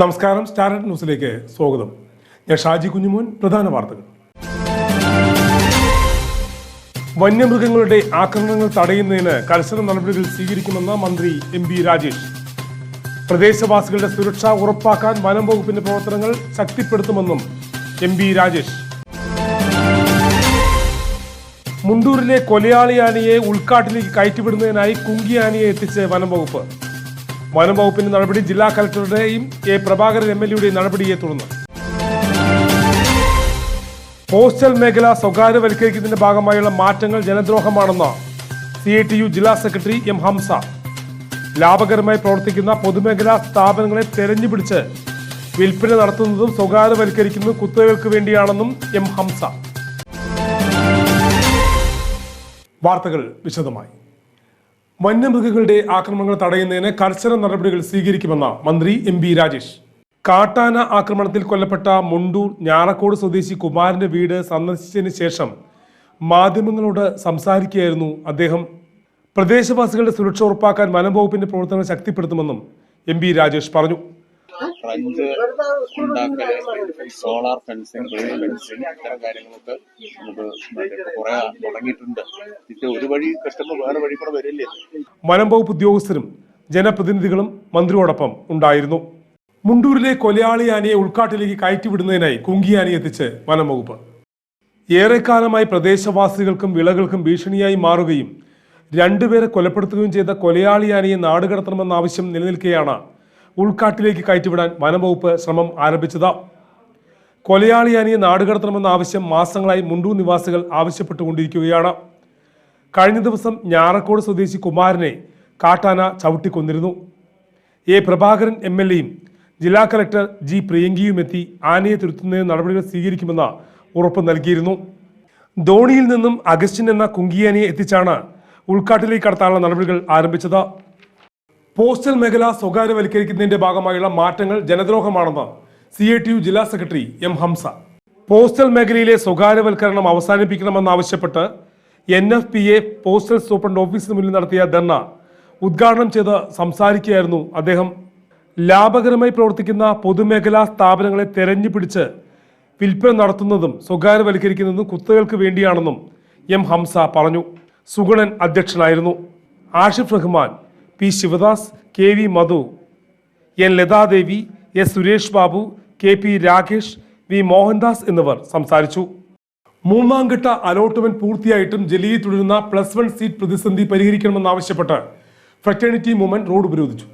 നമസ്കാരം സ്റ്റാർട്ട് ന്യൂസിലേക്ക് സ്വാഗതം. ഞാൻ ഷാജി കുഞ്ഞുമോൻ പ്രധാന വാർത്തകൾ. വന്യമൃഗങ്ങളുടെ ആക്രമണങ്ങൾ തടയുന്നതിന് കർശന നടപടികൾ സ്വീകരിക്കുമെന്ന് മന്ത്രി എം ബി രാജേഷ്. പ്രദേശവാസികളുടെ സുരക്ഷ ഉറപ്പാക്കാൻ വനം വകുപ്പിന്റെ പ്രവർത്തനങ്ങൾ ശക്തിപ്പെടുത്തുമെന്നും എം ബി രാജേഷ്. മുണ്ടൂരിലെ കൊലയാളി ആനയെ ഉൾക്കാട്ടിലേക്ക് കയറ്റിവിടുന്നതിനായി കുങ്കി ആനയെ എത്തിച്ച് വനം വകുപ്പ്. വനം വകുപ്പിന്റെ നടപടി ജില്ലാ കലക്ടറുടെയും കെ പ്രഭാകരൻ എം എൽ എയുടെയും നടപടിയെ തുടർന്ന്. പോസ്റ്റൽ മേഖല സ്വകാര്യവൽക്കരിക്കുന്നതിന്റെ ഭാഗമായുള്ള മാറ്റങ്ങൾ ജനദ്രോഹമാണെന്ന് സി ഐ ടി യു ജില്ലാ സെക്രട്ടറി എം ഹംസ. ലാഭകരമായി പ്രവർത്തിക്കുന്ന പൊതുമേഖലാ സ്ഥാപനങ്ങളെ തെരഞ്ഞുപിടിച്ച് വിൽപ്പന നടത്തുന്നതും സ്വകാര്യവൽക്കരിക്കുന്നതും കുത്തകൾക്ക് വേണ്ടിയാണെന്നും എം ഹംസ. വാർത്തകൾ വിശദമായി. വന്യമൃഗങ്ങളുടെ ആക്രമണങ്ങൾ തടയുന്നതിന് കർശന നടപടികൾ സ്വീകരിക്കുമെന്ന് മന്ത്രി എം ബി രാജേഷ്. കാട്ടാന ആക്രമണത്തിൽ കൊല്ലപ്പെട്ട മുണ്ടൂർ ഞാറക്കോട് സ്വദേശി കുമാരന്റെ വീട് സന്ദർശിച്ചതിന് ശേഷം മാധ്യമങ്ങളോട് സംസാരിക്കുകയായിരുന്നു അദ്ദേഹം. പ്രദേശവാസികളുടെ സുരക്ഷ ഉറപ്പാക്കാൻ വനം വകുപ്പിന്റെ പ്രവർത്തനങ്ങൾ ശക്തിപ്പെടുത്തുമെന്നും എം ബി രാജേഷ് പറഞ്ഞു. സോളാർ ഫെൻസിങ് ഫെൻസിങ് ഇത്തരം കാര്യങ്ങളൊക്കെ നമുക്ക് കുറെ തുടങ്ങിയിട്ടുണ്ട്. ഇത് ഒരു വഴി കസ്റ്റമർ വേറെ വഴി കൂടെ വരില്ലേ? വനം വകുപ്പ് ഉദ്യോഗസ്ഥരും ജനപ്രതിനിധികളും മന്ത്രിയോടൊപ്പം ഉണ്ടായിരുന്നു. മുണ്ടൂരിലെ കൊലയാളി ആനയെ ഉൾക്കാട്ടിലേക്ക് കയറ്റിവിടുന്നതിനായി കുങ്കിയാനി എത്തിച്ച് വനം വകുപ്പ് ഏറെക്കാലമായി പ്രദേശവാസികൾക്കും വിളകൾക്കും ഭീഷണിയായി മാറുകയും രണ്ടുപേരെ കൊലപ്പെടുത്തുകയും ചെയ്ത കൊലയാളി ആനയെ നാടുകടത്തണമെന്ന ആവശ്യം നിലനിൽക്കെയാണ് ഉൾക്കാട്ടിലേക്ക് കയറ്റിവിടാൻ വനം വകുപ്പ് ശ്രമം ആരംഭിച്ചത്. കൊലയാളി ആനയെ നാടുകടത്തണമെന്ന ആവശ്യം മാസങ്ങളായി മുണ്ടൂർ നിവാസികൾ ആവശ്യപ്പെട്ടുകൊണ്ടിരിക്കുകയാണ്. കഴിഞ്ഞ ദിവസം ഞാറക്കോട് സ്വദേശി കുമാരനെ കാട്ടാന ചവിട്ടിക്കൊന്നിരുന്നു. എ പ്രഭാകരൻ എം എൽ എയും ജില്ലാ കലക്ടർ ജി പ്രിയങ്കിയും എത്തി ആനയെ തിരുത്തുന്നതിന് നടപടികൾ സ്വീകരിക്കുമെന്ന് ഉറപ്പ് നൽകിയിരുന്നു. ധോണിയിൽ നിന്നും അഗസ്റ്റിൻ എന്ന കുങ്കിയാനയെ എത്തിച്ചാണ് ഉൾക്കാട്ടിലേക്ക് കടത്താനുള്ള നടപടികൾ ആരംഭിച്ചത്. പോസ്റ്റൽ മേഖല സ്വകാര്യവൽക്കരിക്കുന്നതിന്റെ ഭാഗമായുള്ള മാറ്റങ്ങൾ ജനദ്രോഹമാണെന്ന് സി ഐ ടി യു ജില്ലാ സെക്രട്ടറി എം ഹംസ. പോസ്റ്റൽ മേഖലയിലെ സ്വകാര്യവൽക്കരണം അവസാനിപ്പിക്കണമെന്നാവശ്യപ്പെട്ട് N F P A postal superintendent ഓഫീസിന് മുന്നിൽ നടത്തിയ ധർണ ഉദ്ഘാടനം ചെയ്ത് സംസാരിക്കുകയായിരുന്നു അദ്ദേഹം. ലാഭകരമായി പ്രവർത്തിക്കുന്ന പൊതുമേഖലാ സ്ഥാപനങ്ങളെ തെരഞ്ഞു പിടിച്ച് വിൽപ്പന നടത്തുന്നതും സ്വകാര്യവൽക്കരിക്കുന്നതും കുത്തകൾക്ക് വേണ്ടിയാണെന്നും എം ഹംസ പറഞ്ഞു. സുഗണൻ അധ്യക്ഷനായിരുന്നു. Ashif Rahman P Sivadas K V Madhu N Lathadevi S Suresh Babu K P Rakesh V Mohandas എന്നിവർ സംസാരിച്ചു. മൂന്നാം ഘട്ട അലോട്ട്മെന്റ് പൂർത്തിയായിട്ടും ജില്ലയിൽ തുടരുന്ന പ്ലസ് വൺ സീറ്റ് പ്രതിസന്ധി പരിഹരിക്കണമെന്ന് ആവശ്യപ്പെട്ട് ഫ്രറ്റേണിറ്റി മൂവ്മെന്റ് റോഡ് ഉപരോധിച്ചു.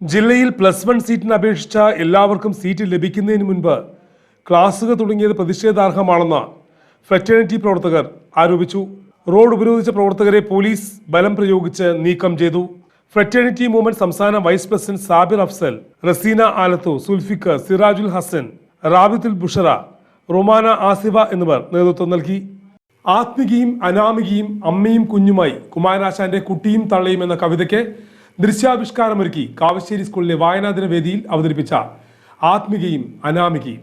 ജില്ലയിൽ പ്ലസ് വൺ സീറ്റിന് അപേക്ഷിച്ച എല്ലാവർക്കും സീറ്റ് ലഭിക്കുന്നതിന് മുൻപ് ക്ലാസുകൾ തുടങ്ങിയത് പ്രതിഷേധാർഹമാണെന്ന് ഫെറ്റേണിറ്റി പ്രവർത്തകർ ആരോപിച്ചു. റോഡ് ഉപരോധിച്ച പ്രവർത്തകരെ പോലീസ് ബലം പ്രയോഗിച്ച് നീക്കം ചെയ്തു. ഫ്രറ്റേണിറ്റി മൂവ്മെന്റ് സംസ്ഥാന വൈസ് പ്രസിഡന്റ് സാബിർ അഫ്സൽ റസീന ആലത്തു സുൽഫിക്കർ സിറാജുൽ ഹസൻ റാബിത്തുൽ ബുഷറ റൊമാന ആസിബ എന്നിവർ നേതൃത്വം നൽകി. ആത്മികയും അനാമികയും അമ്മയും കുഞ്ഞുമായി കുമാരനാശാന്റെ കുട്ടിയും തള്ളയും എന്ന കവിതയ്ക്ക് ദൃശ്യാവിഷ്കാരമൊരുക്കി കാവശ്ശേരി സ്കൂളിലെ വായനാദിന വേദിയിൽ അവതരിപ്പിച്ച ആത്മികയും അനാമികയും.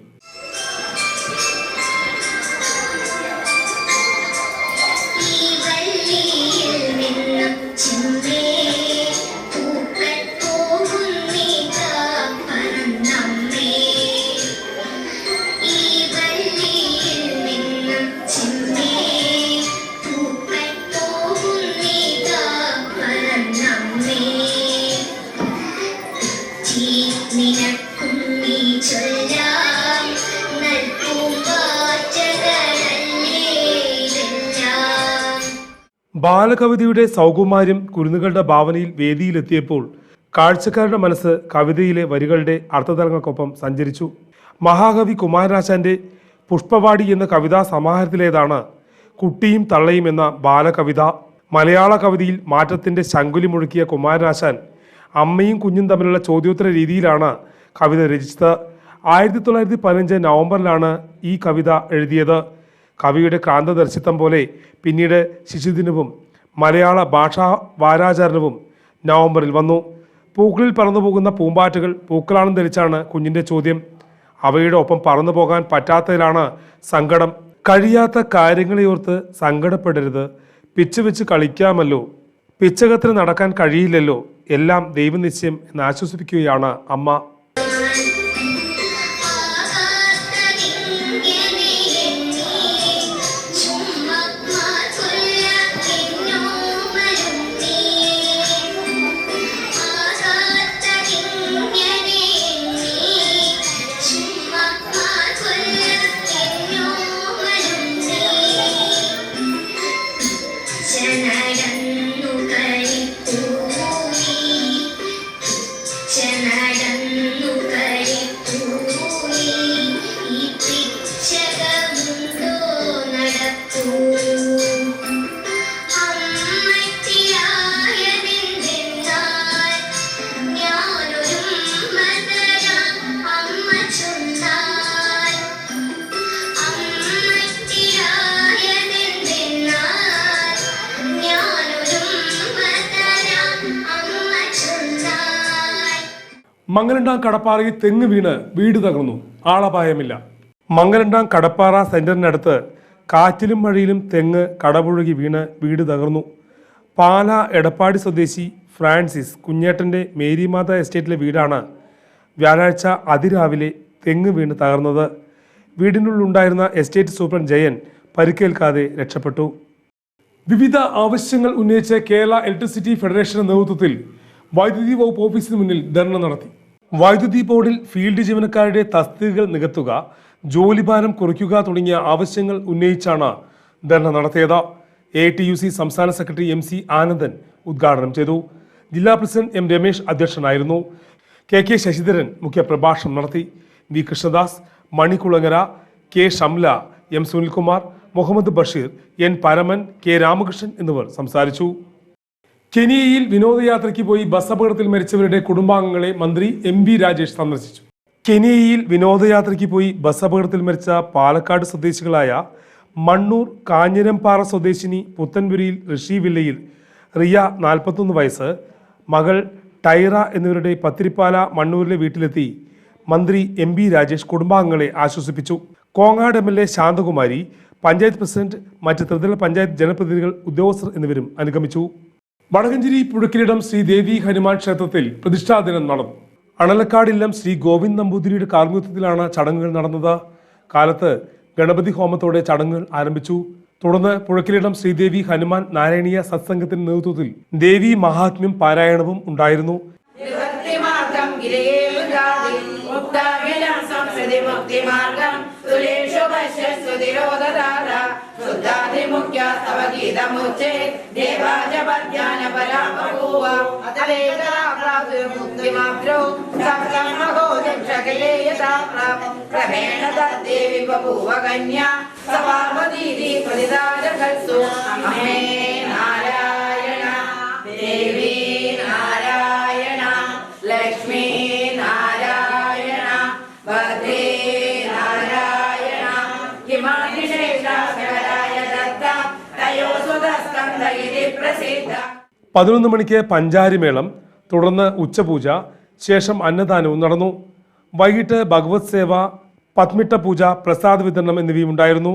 ബാലകവിതയുടെ സൗകുമാര്യം കുരുന്നുകളുടെ ഭാവനയിൽ വേദിയിലെത്തിയപ്പോൾ കാഴ്ചക്കാരുടെ മനസ്സ് കവിതയിലെ വരികളുടെ അർത്ഥതലങ്ങൾക്കൊപ്പം സഞ്ചരിച്ചു. മഹാകവി കുമാരനാശാന്റെ പുഷ്പവാടി എന്ന കവിതാ സമാഹാരത്തിലേതാണ് കുട്ടിയും തള്ളയും എന്ന ബാലകവിത. മലയാള കവിതയിൽ മാറ്റത്തിന്റെ ശങ്കുലി മുഴുക്കിയ കുമാരനാശാൻ അമ്മയും കുഞ്ഞും തമ്മിലുള്ള ചോദ്യോത്തര രീതിയിലാണ് കവിത രചിച്ചത്. ആയിരത്തി തൊള്ളായിരത്തി പതിനഞ്ച് നവംബറിലാണ് ഈ കവിത എഴുതിയത്. കവിയുടെ ക്രാന്തദർശിത്വം പോലെ പിന്നീട് ശിശുദിനവും മലയാള ഭാഷാ വാരാചരണവും നവംബറിൽ വന്നു. പൂക്കളിൽ പറന്നുപോകുന്ന പൂമ്പാറ്റകൾ പൂക്കളാണെന്ന് ധരിച്ചാണ് കുഞ്ഞിന്റെ ചോദ്യം. അവയുടെ ഒപ്പം പറന്നു പോകാൻ പറ്റാത്തതിലാണ് സങ്കടം. കഴിയാത്ത കാര്യങ്ങളെ ഓർത്ത് സങ്കടപ്പെടരുത്. പിച്ച് വെച്ച് കളിക്കാമല്ലോ. പിച്ചകത്തിന് നടക്കാൻ കഴിയില്ലല്ലോ. എല്ലാം ദൈവനിശ്ചയം എന്ന് ആശ്വസിപ്പിക്കുകയാണ് അമ്മ. മംഗലണ്ടാം കടപ്പാറയിൽ തെങ്ങ് വീണ് വീട് തകർന്നു. ആളപായമില്ല. മംഗലണ്ടാം കടപ്പാറ സെന്ററിനടുത്ത് കാറ്റിലും മഴയിലും തെങ്ങ് കടപുഴകി വീണ് വീട് തകർന്നു. പാല എടപ്പാടി സ്വദേശി ഫ്രാൻസിസ് കുഞ്ഞേട്ടന്റെ മേരിമാത എസ്റ്റേറ്റിലെ വീടാണ്. വ്യാഴാഴ്ച അതിരാവിലെ തെങ്ങ് വീണ് തകർന്നത്. വീടിനുള്ളിലുണ്ടായിരുന്ന എസ്റ്റേറ്റ് സൂപ്രണ്ട് ജയൻ പരിക്കേൽക്കാതെ രക്ഷപ്പെട്ടു. വിവിധ ആവശ്യങ്ങൾ ഉന്നയിച്ച് കേരള ഇലക്ട്രിസിറ്റി ഫെഡറേഷന്റെ നേതൃത്വത്തിൽ വൈദ്യുതി വകുപ്പ് ഓഫീസിന് മുന്നിൽ ധർണ നടത്തി. വൈദ്യുതി ബോർഡിൽ ഫീൽഡ് ജീവനക്കാരുടെ തസ്തികകൾ നികത്തുക ജോലിഭാരം കുറയ്ക്കുക തുടങ്ങിയ ആവശ്യങ്ങൾ ഉന്നയിച്ചാണ് ധർണ നടത്തിയത്. എ ടി യു സി സംസ്ഥാന സെക്രട്ടറി എം സി ആനന്ദൻ ഉദ്ഘാടനം ചെയ്തു. ജില്ലാ പ്രസിഡന്റ് എം രമേശ് അധ്യക്ഷനായിരുന്നു. കെ കെ ശശിധരൻ മുഖ്യപ്രഭാഷണം നടത്തി. V Krishnadas Manikkulangara K Shamla M Sunilkumar Muhammad Basheer N Paraman K Ramakrishnan എന്നിവർ സംസാരിച്ചു. കെനിയയിൽ വിനോദയാത്രയ്ക്ക് പോയി ബസ് അപകടത്തിൽ മരിച്ചവരുടെ കുടുംബാംഗങ്ങളെ മന്ത്രി എം വി രാജേഷ് സന്ദർശിച്ചു. കെനിയയിൽ വിനോദയാത്രയ്ക്ക് പോയി ബസ് അപകടത്തിൽ മരിച്ച പാലക്കാട് സ്വദേശികളായ മണ്ണൂർ കാഞ്ഞിരംപാറ സ്വദേശിനി പുത്തൻപുരിയിൽ ഋഷി വില്ലയിൽ റിയ നാൽപ്പത്തൊന്ന് വയസ്സ് മകൾ ടൈറ എന്നിവരുടെ പത്തിരിപ്പാല മണ്ണൂരിലെ വീട്ടിലെത്തി മന്ത്രി എം ബി രാജേഷ് കുടുംബാംഗങ്ങളെ ആശ്വസിപ്പിച്ചു. Kongad M L A Santhakumari panchayat president മറ്റ് ത്രിതല പഞ്ചായത്ത് ജനപ്രതിനിധികൾ ഉദ്യോഗസ്ഥർ എന്നിവരും അനുഗമിച്ചു. വടകഞ്ചേരി പുഴക്കിലിടം ശ്രീ ദേവി ഹനുമാൻ ക്ഷേത്രത്തിൽ പ്രതിഷ്ഠാദിനം നടന്നു. അണലക്കാടില്ലം ശ്രീ ഗോവിന്ദ് നമ്പൂതിരിയുടെ കാർമ്മികത്വത്തിലാണ് ചടങ്ങുകൾ നടന്നത്. കാലത്ത് ഗണപതി ഹോമത്തോടെ ചടങ്ങുകൾ ആരംഭിച്ചു. തുടർന്ന് പുഴക്കിലിടം ശ്രീദേവി ഹനുമാൻ നാരായണീയ സത്സംഗത്തിന്റെ നേതൃത്വത്തിൽ ദേവി മഹാത്മ്യം പാരായണവും ഉണ്ടായിരുന്നു. मुक्तिमार्गम् तुलेषु पश्यस्तु तिरोदतार शुद्धादिमुख्या तव गीतमुच्चे देवा च पद्यानपरापबूव मुक्तिमाप्रो सप्तमहो चक्षकिले यथा क्रमेण तद्देवि बभूव कन्या स पार्वती प्रतिदारकस्तु अम्मे പതിനൊന്ന് മണിക്ക് പഞ്ചാരിമേളം തുടർന്ന് ഉച്ചപൂജ ശേഷം അന്നദാനവും നടന്നു. വൈകിട്ട് ഭഗവത് സേവ പത്മിട്ട പൂജ പ്രസാദ് വിതരണം എന്നിവയും ഉണ്ടായിരുന്നു.